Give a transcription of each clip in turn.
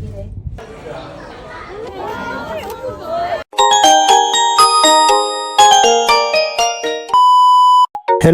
Hello, oh,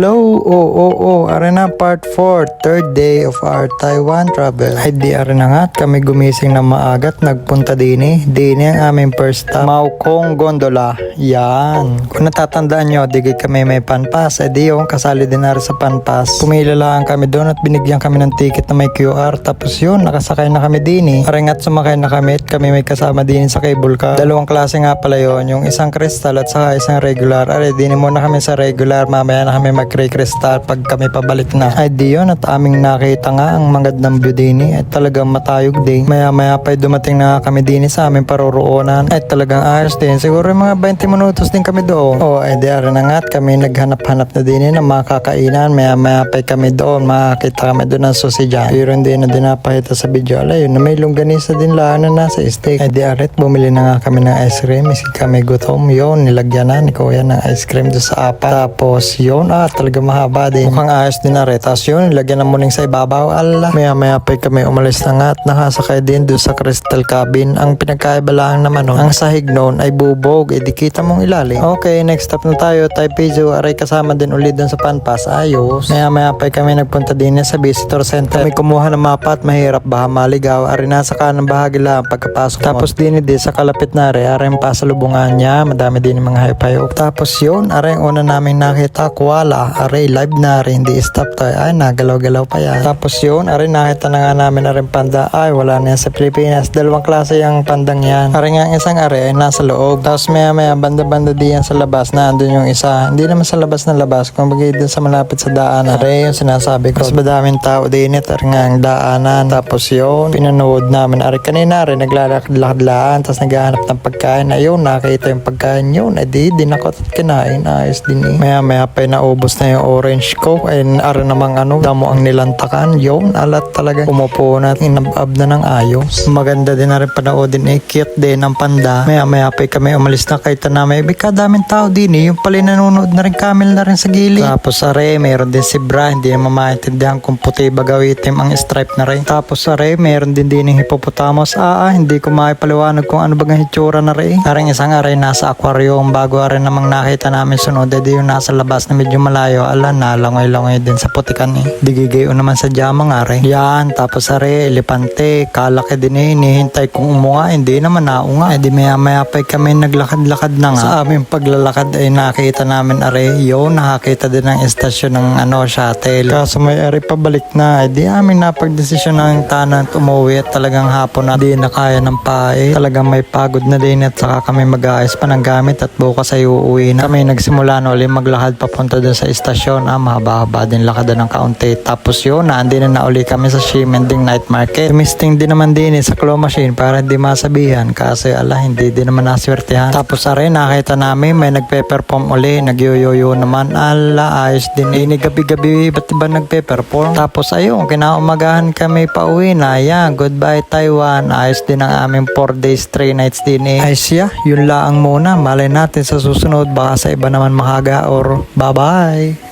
oh, oh, Arena Part 4, third day of our Taiwan travel. Ay di Arena nga, kami gumising na maagat, nagpunta dini. Dini ang aming first stop, Maukong Gondola. Yan. Kung natatandaan nyo, digay kami may panpas. Eh di yung kasali din na sa panpas. Pumila lang kami doon at binigyan kami ng ticket na may QR. Tapos yun, nakasakay na kami dini. Aring at sumakay na kami at kami may kasama din sa cable car. Dalawang klase nga pala yon yung isang crystal at saka isang regular. Are, dini muna kami sa regular, mamaya na kami mag-crystal pag kami pabalik na. Ay di yun at aming nakita nga ang magandang view dini at talagang matayog din. Maya maya pa dumating na kami dini sa aming paroroonan at talagang ayos din. Siguro mga 20 minutos din kami doon. O ay di na nga at kami naghanap-hanap na din ng mga kakainan. Maya maya pa kami doon. Makakita kami doon ng sausage. Pero hindi na din sa video. Ala yun na may longganisa din lang na nasa steak. Ay di aret bumili na nga kami ng ice cream. Iski kami gutom. Yun nilagyan na ni Kuya ng ice cream doon sa apa. Tapos yun ah talaga mahaba din. Mukhang ayos din na rin. Tapos yun nilagyan na muling sa ibabaw. Ala maya maya pa kami umalis na nga at nakasakay din doon sa crystal cabin. Ang pinagkaiba lang naman nun, ang sahig noon ay bubog. E di kita mong ilalim. Okay, next stop na tayo. Taipei Aray kasama din ulit doon sa Panpas. Ayos. Maya maya pa kami nagpunta din sa visitor center. Kami kumuha ng mapa at mahirap baha maligaw. Ari nasa kanang bahagi lang pagkapasok. Tapos din di sa kalapit na. Ari ang pasalubungan niya. Madami din mga hayop-hayop. Tapos yun, ari ang una namin nakita. Kuwala. Ari live na rin. Hindi stop tayo. Ay, nagalaw-galaw pa yan. Tapos yun, ari nakita na nga namin na rin panda. Ay, wala na yan sa Pilipinas. Dalawang klase yung pandang yan. Ari nga ang isang ari ay nasa loob. Tapos maya maya banda-banda di yan sa labas na andun yung isa. Hindi naman sa labas ng labas. Kung bagay din sa malapit sa daanan. Ari yung sinasabi ko. Mas madaming tao din it. Ari nga ang daanan. Tapos yun, pinanood namin. Ari kanina rin naglalakad-lakad lang. Tapos naghahanap ng pagkain. Ayun, nakita yung pagkain yun. Ay di, dinakot at kinain. Ayos din eh. Maya maya pa naubos na yung orange ko. Ay ari namang ano, damo ang nilantakan. Yun, alat talaga. Umupo na, inabab na ng ayos. Maganda din na rin panoodin eh. Cute din ang panda. Maya maya pa kami umalis na kay Taname. Ibig kadaming tao din eh. Yung pala nanonood na rin camel na rin sa gilid. Tapos are, meron din si Bra. Hindi naman maintindihan kung puti bagaw itim ang stripe na rin. Tapos are, meron din din yung hippopotamus. Ah, ah, hindi ko maipaliwanag kung ano bagang hitsura na rin. Aring isang are nasa aquarium bago are namang nakita namin sunod. Edi yung nasa labas na medyo malayo. Ala, nalangoy-langoy din sa putikan eh. Digigayo naman sa jamang are. Yan, tapos are, elepante. Kalaki din eh. Hinihintay kong umunga. Hindi naman naunga. Edi maya maya pa kami naglakad-lakad na nga. Sa aming paglalakad ay nakita namin are. Yun, nakakita din ng estasyon ng ano, shuttle. Kaso may are pabalik na. Edi amin napagdesisyon ng tanan at umuwi at talagang hapon na di na kaya ng pae. Talagang may pagod na din at saka kami mag-aayos pa ng gamit at bukas ay uuwi na. Kami nagsimula na ulit maglakad papunta dun sa istasyon. Ah, mahaba-haba din lakad ng kaunti. Tapos yun, naandi na na uli kami sa Shimending Night Market. Tumisting din naman din eh, sa claw machine para hindi masabihan. Kasi ala, hindi din naman naswertehan. Tapos are, nakita namin may nagpe-perform uli. Nagyoyoyo naman. Ala, ayos din. Eh, ni gabi-gabi, ba't ba nagpe-perform? Tapos ayun, kinaumagahan kami pa uwi na. Yan, goodbye Taiwan. Ayos din ang aming 4 days, 3 nights din eh. Ayos ya, yun lang muna. Malay natin sa susunod. Baka sa iba naman makaga or bye-bye. Bye.